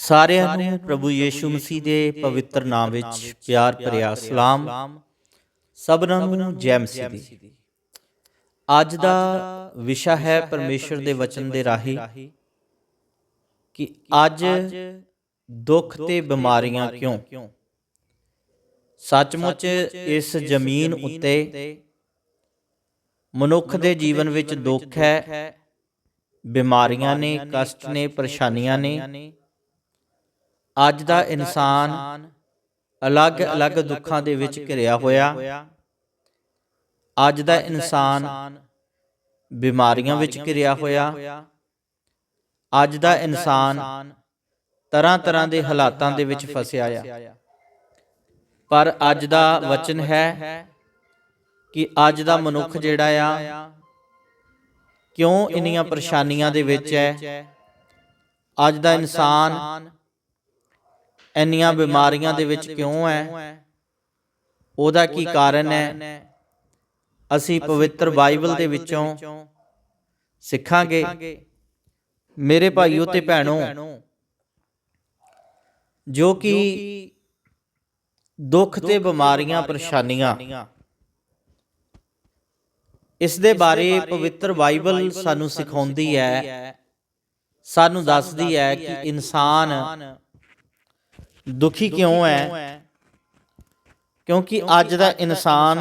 ਸਾਰਿਆਂ ਨੂੰ ਪ੍ਰਭੂ ਯੀਸ਼ੂ ਮਸੀਹ ਦੇ ਪਵਿੱਤਰ ਨਾਮ ਵਿੱਚ ਪਿਆਰ ਭਰਿਆ ਸਲਾਮ। ਸਭਨਾਂ ਨੂੰ ਜੈ ਮਸੀਹ ਦੀ। ਅੱਜ ਦਾ ਵਿਸ਼ਾ ਹੈ ਪਰਮੇਸ਼ਰ ਦੇ ਵਚਨ ਦੇ ਰਾਹੀਂ। ਕਿ ਅੱਜ ਦੁੱਖ ਤੇ ਬਿਮਾਰੀਆਂ ਕਿਉਂ? ਸੱਚਮੁੱਚ ਇਸ ਜ਼ਮੀਨ ਉੱਤੇ ਮਨੁੱਖ ਦੇ ਜੀਵਨ ਵਿੱਚ ਦੁੱਖ ਹੈ। ਬਿਮਾਰੀਆਂ ਨੇ ਕਸ਼ਟ ਨੇ। ਪਰੇਸ਼ਾਨੀਆਂ ਨੇ। ਅੱਜ ਦਾ ਇਨਸਾਨ ਅਲੱਗ-ਅਲੱਗ ਦੁੱਖਾਂ ਦੇ ਵਿੱਚ ਘਿਰਿਆ ਹੋਇਆ ਅੱਜ ਦਾ ਇਨਸਾਨ ਬਿਮਾਰੀਆਂ ਵਿੱਚ ਘਿਰਿਆ ਹੋਇਆ ਅੱਜ ਦਾ ਇਨਸਾਨ ਤਰ੍ਹਾਂ ਤਰ੍ਹਾਂ ਦੇ ਹਾਲਾਤਾਂ ਦੇ ਵਿੱਚ ਫਸਿਆ ਆ ਪਰ ਅੱਜ ਦਾ ਵਚਨ ਹੈ ਕਿ ਅੱਜ ਦਾ ਮਨੁੱਖ ਜਿਹੜਾ ਆ ਕਿਉਂ ਇੰਨੀਆਂ ਪਰੇਸ਼ਾਨੀਆਂ ਦੇ ਵਿੱਚ ਹੈ ਅੱਜ ਦਾ ਇਨਸਾਨ ਇੰਨੀਆਂ ਬਿਮਾਰੀਆਂ ਦੇ ਵਿੱਚ ਕਿਉਂ ਹੈ ਉਹਦਾ ਕੀ ਕਾਰਨ ਹੈ ਅਸੀਂ ਪਵਿੱਤਰ ਬਾਈਬਲ ਦੇ ਵਿੱਚੋਂ ਸਿੱਖਾਂਗੇ। ਮੇਰੇ ਭਾਈਓ ਤੇ ਭੈਣੋ ਜੋ ਕਿ ਦੁੱਖ ਤੇ ਬਿਮਾਰੀਆਂ ਪਰੇਸ਼ਾਨੀਆਂ। ਇਸ ਦੇ ਬਾਰੇ ਪਵਿੱਤਰ ਬਾਈਬਲ ਸਾਨੂੰ ਸਿਖਾਉਂਦੀ ਹੈ ਸਾਨੂੰ ਦੱਸਦੀ ਹੈ ਕਿ ਇਨਸਾਨ ਦੁਖੀ ਕਿਉਂ ਹੈ? ਕਿਉਂਕਿ ਅੱਜ ਦਾ ਇਨਸਾਨ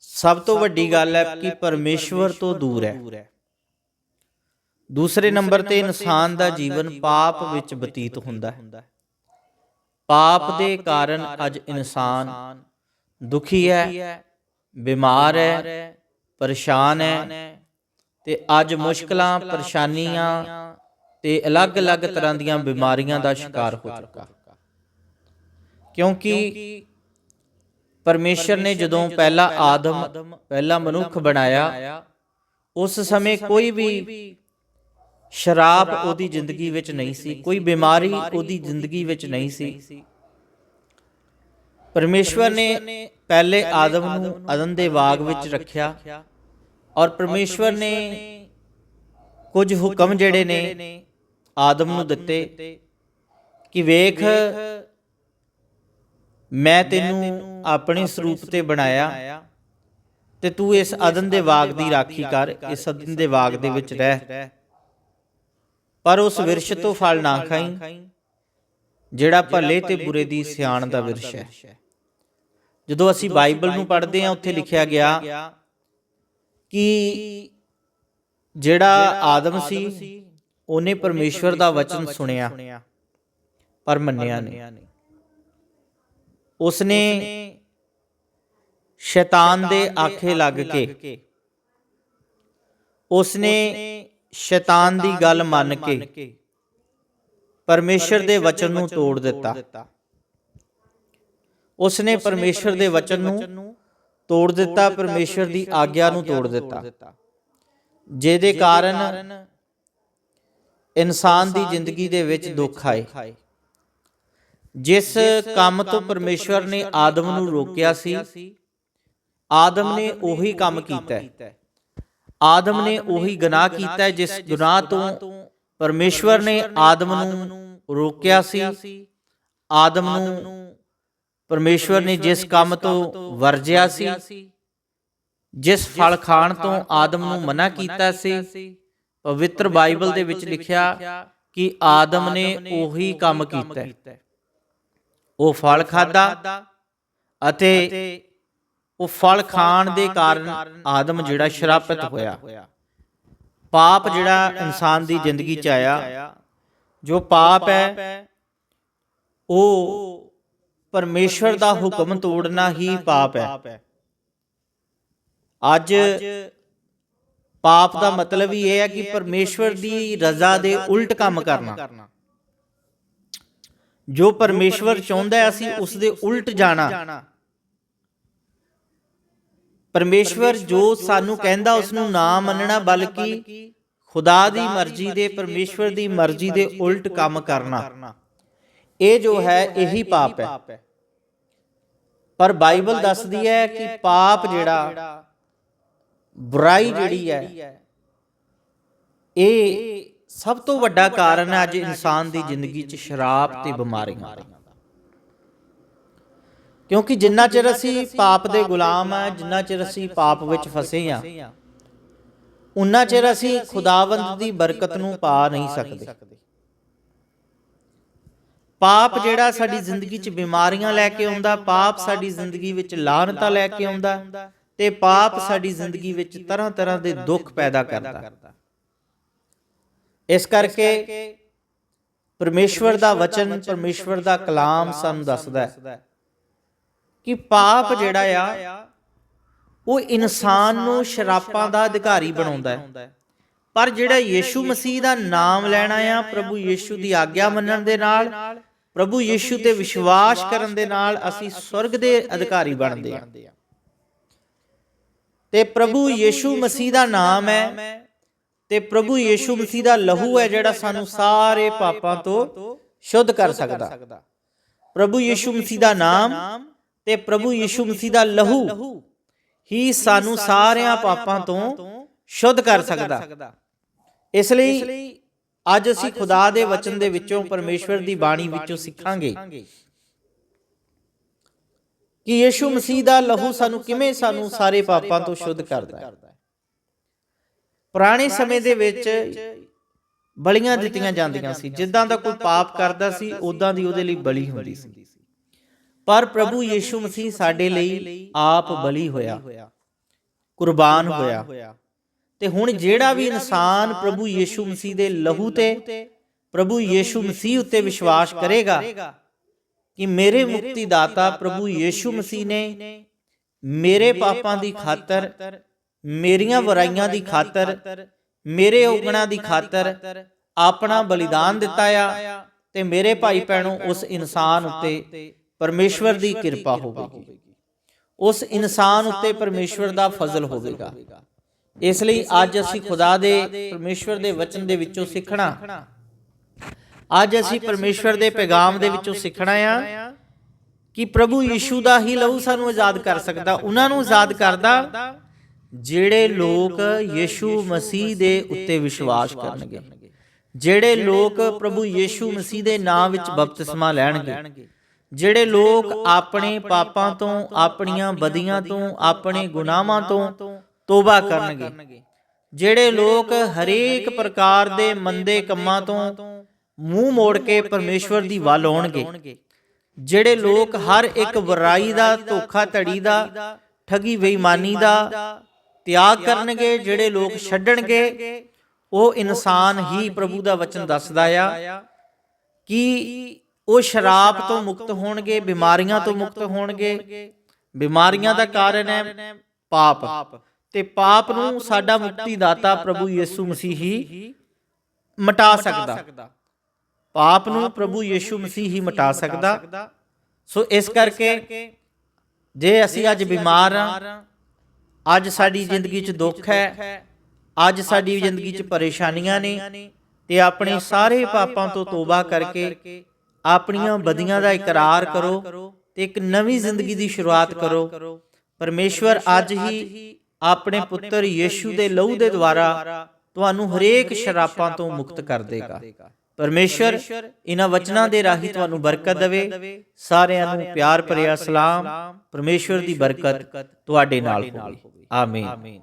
ਸਭ ਤੋਂ ਵੱਡੀ ਗੱਲ ਹੈ ਕਿ ਪਰਮੇਸ਼ਵਰ ਤੋਂ ਦੂਰ ਹੈ। ਦੂਸਰੇ ਨੰਬਰ ਤੇ ਇਨਸਾਨ ਦਾ ਜੀਵਨ ਪਾਪ ਵਿੱਚ ਬਤੀਤ ਹੁੰਦਾ ਹੈ। ਪਾਪ ਦੇ ਕਾਰਨ ਅੱਜ ਇਨਸਾਨ ਦੁਖੀ ਹੈ ਬਿਮਾਰ ਹੈ ਪਰੇਸ਼ਾਨ ਹੈ ਤੇ ਅੱਜ ਮੁਸ਼ਕਲਾਂ ਪਰੇਸ਼ਾਨੀਆਂ ਤੇ ਅਲੱਗ-ਅਲੱਗ ਤਰ੍ਹਾਂ ਦੀਆਂ ਬਿਮਾਰੀਆਂ ਦਾ ਸ਼ਿਕਾਰ ਹੋ ਚੁੱਕਾ। ਕਿਉਂਕਿ ਪਰਮੇਸ਼ਰ ਨੇ ਜਦੋਂ ਪਹਿਲਾ ਆਦਮ, ਪਹਿਲਾ ਮਨੁੱਖ ਬਣਾਇਆ, ਉਸ ਸਮੇਂ ਕੋਈ ਵੀ ਸ਼ਰਾਬ ਉਹਦੀ ਜ਼ਿੰਦਗੀ ਵਿੱਚ ਨਹੀਂ ਸੀ, ਕੋਈ ਬਿਮਾਰੀ ਉਹਦੀ ਜ਼ਿੰਦਗੀ ਵਿੱਚ ਨਹੀਂ ਸੀ। ਪਰਮੇਸ਼ਵਰ ਨੇ ਪਹਿਲੇ ਆਦਮ ਨੂੰ ਅਦਨ ਦੇ ਬਾਗ ਵਿੱਚ ਰੱਖਿਆ ਔਰ ਪਰਮੇਸ਼ਵਰ ਨੇ ਕੁਝ ਹੁਕਮ ਜਿਹੜੇ ਨੇ ਆਦਮ ਨੂੰ ਦਿੱਤੇ ਕਿ ਵੇਖ, ਮੈਂ ਤੈਨੂੰ ਆਪਣੇ ਸਰੂਪ ਤੇ ਬਣਾਇਆ ਤੇ ਤੂੰ ਇਸ ਅਦਨ ਦੇ ਬਾਗ ਦੀ ਰਾਖੀ ਕਰ, ਇਸ ਅਦਨ ਦੇ ਬਾਗ ਦੇ ਵਿੱਚ ਰਹਿ। ਪਰ ਉਸ ਵਿਰਸ਼ ਤੋਂ ਫਲ ਨਾ ਖਾਈ, ਜਿਹੜਾ ਭਲੇ ਤੇ ਬੁਰੇ ਦੀ ਸਿਆਣ ਦਾ ਵਿਰਸ਼ ਹੈ। ਜਦੋਂ ਅਸੀਂ ਬਾਈਬਲ ਨੂੰ ਪੜ੍ਹਦੇ ਹਾਂ, ਉੱਥੇ ਲਿਖਿਆ ਗਿਆ ਕਿ ਜਿਹੜਾ ਆਦਮ ਸੀ ਉਹਨੇ ਪਰਮੇਸ਼ਵਰ ਦਾ ਵਚਨ ਸੁਣਿਆ ਪਰ ਮੰਨਿਆ ਨਹੀਂ। ਉਸਨੇ ਸ਼ੈਤਾਨ ਦੇ ਆਖੇ ਲੱਗ ਕੇ। ਉਸਨੇ ਸ਼ੈਤਾਨ ਦੀ ਗੱਲ ਮੰਨ ਕੇ ਪਰਮੇਸ਼ਰ ਦੇ ਵਚਨ ਨੂੰ ਤੋੜ ਦਿੱਤਾ। ਉਸਨੇ ਪਰਮੇਸ਼ਰ ਦੇ ਵਚਨ ਨੂੰ ਤੋੜ ਦਿੱਤਾ ਪਰਮੇਸ਼ਰ ਦੀ ਆਗਿਆ ਨੂੰ ਤੋੜ ਦਿੱਤਾ। ਜਿਹਦੇ ਕਾਰਨ ਇਨਸਾਨ ਦੀ ਜ਼ਿੰਦਗੀ ਦੇ ਵਿੱਚ ਦੁੱਖ ਆਏ। ਜਿਸ ਕੰਮ ਤੋਂ ਪਰਮੇਸ਼ਵਰ ਨੇ ਆਦਮ ਨੂੰ ਰੋਕਿਆ ਸੀ ਆਦਮ ਨੇ ਉਹੀ ਕੰਮ ਕੀਤਾ ਆਦਮ ਨੇ ਉਹੀ ਗੁਨਾਹ ਕੀਤਾ ਜਿਸ ਗੁਨਾਹ ਤੋਂ ਪਰਮੇਸ਼ਵਰ ਨੇ ਆਦਮ ਨੂੰ ਰੋਕਿਆ ਸੀ। ਆਦਮ ਨੂੰ ਪਰਮੇਸ਼ਵਰ ਨੇ ਜਿਸ ਕੰਮ ਤੋਂ ਵਰਜਿਆ ਸੀ ਜਿਸ ਫਲ ਖਾਣ ਤੋਂ ਆਦਮ ਨੂੰ ਮਨਾ ਕੀਤਾ ਸੀ। ਪਵਿੱਤਰ ਬਾਈਬਲ ਦੇ ਵਿੱਚ ਲਿਖਿਆ ਕਿ ਆਦਮ ਨੇ ਉਹੀ ਕੰਮ ਕੀਤਾ। ਉਹ ਫਲ ਖਾਦਾ ਅਤੇ ਉਹ ਫਲ ਖਾਣ ਦੇ ਕਾਰਨ ਆਦਮ ਜਿਹੜਾ ਸ਼ਰਾਪਿਤ ਹੋਇਆ। ਪਾਪ ਜਿਹੜਾ ਇਨਸਾਨ ਦੀ ਜ਼ਿੰਦਗੀ ਚ ਆਇਆ। ਜੋ ਪਾਪ ਹੈ ਉਹ ਪਰਮੇਸ਼ਵਰ ਦਾ ਹੁਕਮ ਤੋੜਨਾ ਹੀ ਪਾਪ ਹੈ। ਅੱਜ ਪਾਪ ਦਾ ਮਤਲਬ ਹੀ ਇਹ ਹੈ ਕਿ ਪਰਮੇਸ਼ਵਰ ਦੀ ਰਜ਼ਾ ਦੇ ਉਲਟ ਕੰਮ ਕਰਨਾ। ਜੋ ਪਰਮੇਸ਼ਵਰ ਚਾਹੁੰਦਾ ਹੈ ਅਸੀਂ ਉਸ ਦੇ ਉਲਟ ਜਾਣਾ। ਪਰਮੇਸ਼ਵਰ ਜੋ ਸਾਨੂੰ ਕਹਿੰਦਾ ਉਸ ਨੂੰ ਨਾ ਮੰਨਣਾ, ਬਲਕਿ ਖੁਦਾ ਦੀ ਮਰਜ਼ੀ ਦੇ, ਪਰਮੇਸ਼ਵਰ ਦੀ ਮਰਜ਼ੀ ਦੇ ਉਲਟ ਕੰਮ ਕਰਨਾ। ਇਹ ਜੋ ਹੈ, ਇਹੀ ਪਾਪ ਹੈ। ਪਰ ਬਾਈਬਲ ਦੱਸਦੀ ਹੈ ਕਿ ਪਾਪ ਜਿਹੜਾ ਬੁਰਾਈ ਜਿਹੜੀ ਹੈ, ਇਹ ਸਭ ਤੋਂ ਵੱਡਾ ਕਾਰਨ ਹੈ ਅੱਜ ਇਨਸਾਨ ਦੀ ਜ਼ਿੰਦਗੀ 'ਚ ਸ਼ਰਾਬ ਤੇ ਬਿਮਾਰੀਆਂ ਦਾ। ਕਿਉਂਕਿ ਜਿੰਨਾ ਚਿਰ ਅਸੀਂ ਪਾਪ ਦੇ ਗੁਲਾਮ ਆ ਜਿੰਨਾ ਚਿਰ ਅਸੀਂ ਪਾਪ ਵਿੱਚ ਫਸੇ ਆ ਉਨਾ ਚਿਰ ਅਸੀਂ ਖੁਦਾਵੰਦ ਦੀ ਬਰਕਤ ਨੂੰ ਪਾ ਨਹੀਂ ਸਕਦੇ। ਪਾਪ ਜਿਹੜਾ ਸਾਡੀ ਜ਼ਿੰਦਗੀ 'ਚ ਬਿਮਾਰੀਆਂ ਲੈ ਕੇ ਆਉਂਦਾ, ਪਾਪ ਸਾਡੀ ਜ਼ਿੰਦਗੀ ਵਿੱਚ ਲਾਹਨਤਾਂ ਲੈ ਕੇ ਆਉਂਦਾ ਤੇ ਪਾਪ ਸਾਡੀ ਜ਼ਿੰਦਗੀ ਵਿੱਚ ਤਰ੍ਹਾਂ ਤਰ੍ਹਾਂ ਦੇ ਦੁੱਖ ਪੈਦਾ ਕਰਦਾ। ਇਸ ਕਰਕੇ ਪਰਮੇਸ਼ਵਰ ਦਾ ਵਚਨ ਪਰਮੇਸ਼ਵਰ ਦਾ ਕਲਾਮ ਸਾਨੂੰ ਦੱਸਦਾ ਹੈ ਕਿ ਪਾਪ ਜਿਹੜਾ ਆ ਉਹ ਇਨਸਾਨ ਨੂੰ ਸ਼ਰਾਪਾਂ ਦਾ ਅਧਿਕਾਰੀ ਬਣਾਉਂਦਾ ਹੈ। ਪਰ ਜਿਹੜਾ ਯੀਸ਼ੂ ਮਸੀਹ ਦਾ ਨਾਮ ਲੈਣਾ ਆ ਪ੍ਰਭੂ ਯੀਸ਼ੂ ਦੀ ਆਗਿਆ ਮੰਨਣ ਦੇ ਨਾਲ ਪ੍ਰਭੂ ਯੀਸ਼ੂ ਤੇ ਵਿਸ਼ਵਾਸ ਕਰਨ ਦੇ ਨਾਲ ਅਸੀਂ ਸਵਰਗ ਦੇ ਅਧਿਕਾਰੀ ਬਣਦੇ ਹਾਂ। ਤੇ ਪ੍ਰਭੂ ਯੀਸ਼ੂ ਮਸੀਹ ਦਾ ਨਾਮ ਹੈ ਤੇ ਪ੍ਰਭੂ ਯੀਸ਼ੂ ਮਸੀਹ ਦਾ ਲਹੂ ਹੈ ਜਿਹੜਾ ਸਾਨੂੰ ਸਾਰੇ ਪਾਪਾਂ ਤੋਂ ਸ਼ੁੱਧ ਕਰ ਸਕਦਾ। ਪ੍ਰਭੂ ਯੀਸ਼ੂ ਮਸੀਹ ਦਾ ਨਾਮ ਤੇ ਪ੍ਰਭੂ ਯੀਸ਼ੂ ਮਸੀਹ ਦਾ ਲਹੂ ਹੀ ਸਾਨੂੰ ਸਾਰਿਆਂ ਪਾਪਾਂ ਤੋਂ ਸ਼ੁੱਧ ਕਰ ਸਕਦਾ। ਇਸ ਲਈ ਅੱਜ ਅਸੀਂ ਖੁਦਾ ਦੇ ਵਚਨ ਦੇ ਵਿੱਚੋਂ ਪਰਮੇਸ਼ਵਰ ਦੀ ਬਾਣੀ ਵਿੱਚੋਂ ਸਿੱਖਾਂਗੇ। ਕਿ ਯੀਸ਼ੂ ਮਸੀਹ ਦਾ ਲਹੂ ਸਾਨੂੰ ਕਿਵੇਂ ਸਾਨੂੰ ਸਾਰੇ ਪਾਪਾਂ ਤੋਂ ਸ਼ੁੱਧ ਕਰਦਾ ਹੈ? ਪੁਰਾਣੇ ਸਮੇਂ ਦੇ ਵਿੱਚ ਬਲੀਆਂ ਦਿੱਤੀਆਂ ਜਾਂਦੀਆਂ ਸੀ। ਜਿੱਦਾਂ ਦਾ ਕੋਈ ਪਾਪ ਕਰਦਾ ਸੀ ਉਦਾਂ ਦੀ ਉਹਦੇ ਲਈ ਬਲੀ ਹੁੰਦੀ ਸੀ। ਪਰ ਪ੍ਰਭੂ ਯੀਸ਼ੂ ਮਸੀਹ ਸਾਡੇ ਲਈ ਆਪ ਬਲੀ ਹੋਇਆ, ਕੁਰਬਾਨ ਹੋਇਆ। ਤੇ ਹੁਣ ਜਿਹੜਾ ਵੀ ਇਨਸਾਨ ਪ੍ਰਭੂ ਯੀਸ਼ੂ ਮਸੀਹ ਦੇ ਲਹੂ ਤੇ, ਪ੍ਰਭੂ ਯੀਸ਼ੂ ਮਸੀਹ ਉੱਤੇ ਵਿਸ਼ਵਾਸ ਕਰੇਗਾ ਕਿ ਮੇਰੇ ਮੁਕਤੀ ਦਾਤਾ ਪ੍ਰਭੂ ਯੀਸ਼ੂ ਮਸੀਹ ਨੇ ਮੇਰੇ ਪਾਪਾਂ ਦੀ ਖਾਤਰ ਮੇਰੀਆਂ ਬੁਰਾਈਆਂ ਦੀ ਖਾਤਰ ਮੇਰੇ ਔਗਣਾਂ ਦੀ ਖਾਤਰ ਆਪਣਾ ਬਲੀਦਾਨ ਦਿੱਤਾ ਆ ਤੇ ਮੇਰੇ ਭਾਈ ਭੈਣੋ ਉਸ ਇਨਸਾਨ ਉੱਤੇ ਪਰਮੇਸ਼ਵਰ ਦੀ ਕਿਰਪਾ ਹੋਵੇਗੀ। ਉਸ ਇਨਸਾਨ ਉੱਤੇ ਪਰਮੇਸ਼ਵਰ ਦਾ ਫਜ਼ਲ ਹੋਵੇਗਾ। ਇਸ ਲਈ ਅੱਜ ਅਸੀਂ ਖੁਦਾ ਦੇ ਪਰਮੇਸ਼ਵਰ ਦੇ ਵਚਨ ਦੇ ਵਿੱਚੋਂ ਸਿੱਖਣਾ। ਅੱਜ ਅਸੀਂ ਪਰਮੇਸ਼ਵਰ ਦੇ ਪੈਗਾਮ ਦੇ ਵਿੱਚੋਂ ਸਿੱਖਣਾ ਆ ਕਿ ਪ੍ਰਭੂ ਯੀਸ਼ੂ ਦਾ ਹੀ ਲਹੂ ਸਾਨੂੰ ਆਜ਼ਾਦ ਕਰ ਸਕਦਾ, ਉਹਨਾਂ ਨੂੰ ਆਜ਼ਾਦ ਕਰਦਾ ਜਿਹੜੇ ਲੋਕ ਯੀਸ਼ੂ ਮਸੀਹ ਦੇ ਉੱਤੇ ਵਿਸ਼ਵਾਸ ਕਰਨਗੇ, ਜਿਹੜੇ ਲੋਕ ਪ੍ਰਭੂ ਯੀਸ਼ੂ ਮਸੀਹ ਦੇ ਨਾਮ ਵਿੱਚ ਬਪਤਿਸਮਾ ਲੈਣਗੇ, ਜਿਹੜੇ ਲੋਕ ਆਪਣੇ ਪਾਪਾਂ ਤੋਂ, ਆਪਣੀਆਂ ਬਦੀਆਂ ਤੋਂ, ਆਪਣੇ ਗੁਨਾਹਾਂ ਤੋਂ ਤੋਬਾ ਕਰਨਗੇ, ਜਿਹੜੇ ਲੋਕ ਹਰੇਕ ਪ੍ਰਕਾਰ ਦੇ ਮੰਦੇ ਕੰਮਾਂ ਤੋਂ ਮੂੰਹ ਮੋੜ ਕੇ ਪਰਮੇਸ਼ਵਰ ਦੀ ਵੱਲ ਆਉਣਗੇ, ਜਿਹੜੇ ਲੋਕ ਹਰ ਇੱਕ ਬੁਰਾਈ ਦਾ ਧੋਖਾ ਧੜੀ ਦਾ, ਠਗੀ ਬੇਈਮਾਨੀ ਦਾ ਤਿਆਗ ਕਰਨਗੇ, ਜਿਹੜੇ ਲੋਕ ਛੱਡਣਗੇ, ਉਹ ਇਨਸਾਨ ਹੀ ਪ੍ਰਭੂ ਦਾ ਵਚਨ ਦੱਸਦਾ ਆ ਕਿ ਉਹ ਸ਼ਰਾਬ ਤੋਂ ਮੁਕਤ ਹੋਣਗੇ, ਬਿਮਾਰੀਆਂ ਤੋਂ ਮੁਕਤ ਹੋਣਗੇ। ਬਿਮਾਰੀਆਂ ਦਾ ਕਾਰਨ ਹੈ ਪਾਪ। ਤੇ ਪਾਪ ਨੂੰ ਸਾਡਾ ਮੁਕਤੀ ਦਾਤਾ ਪ੍ਰਭੂ ਯੀਸ਼ੂ ਮਸੀਹ ਹੀ ਮਿਟਾ ਸਕਦਾ। ਪਾਪ ਨੂੰ ਪ੍ਰਭੂ ਯੀਸ਼ੂ ਮਸੀਹ ਹੀ ਮਿਟਾ ਸਕਦਾ। ਸੋ ਇਸ ਕਰਕੇ ਜੇ ਅਸੀਂ ਅੱਜ ਬਿਮਾਰ ਆ ਅੱਜ ਸਾਡੀ ਜ਼ਿੰਦਗੀ 'ਚ ਦੁੱਖ ਹੈ ਅੱਜ ਸਾਡੀ ਜ਼ਿੰਦਗੀ 'ਚ ਪਰੇਸ਼ਾਨੀਆਂ ਨੇ ਤੇ ਆਪਣੇ ਸਾਰੇ ਪਾਪਾਂ ਤੋਂ ਤੋਬਾ ਕਰਕੇ ਆਪਣੀਆਂ ਬਦੀਆਂ ਦਾ ਇਕਰਾਰ ਕਰੋ ਤੇ ਇੱਕ ਨਵੀਂ ਜ਼ਿੰਦਗੀ ਦੀ ਸ਼ੁਰੂਆਤ ਕਰੋ। ਪਰਮੇਸ਼ਵਰ ਅੱਜ ਹੀ ਆਪਣੇ ਪੁੱਤਰ ਯੀਸ਼ੂ ਦੇ ਲਹੂ ਦੇ ਦੁਆਰਾ ਤੁਹਾਨੂੰ ਹਰੇਕ ਸ਼ਰਾਪਾਂ ਤੋਂ ਮੁਕਤ ਕਰ ਦੇਗਾ। ਪਰਮੇਸ਼ਵਰ ਇਹਨਾਂ ਵਚਨਾਂ ਦੇ ਰਾਹੀਂ ਤੁਹਾਨੂੰ ਬਰਕਤ ਦੇਵੇ। ਸਾਰਿਆਂ ਨੂੰ ਪਿਆਰ ਭਰਿਆ ਸਲਾਮ। ਪਰਮੇਸ਼ਵਰ ਦੀ ਬਰਕਤ ਤੁਹਾਡੇ ਨਾਲ ਹੋਵੇ। ਆਮੀਨ।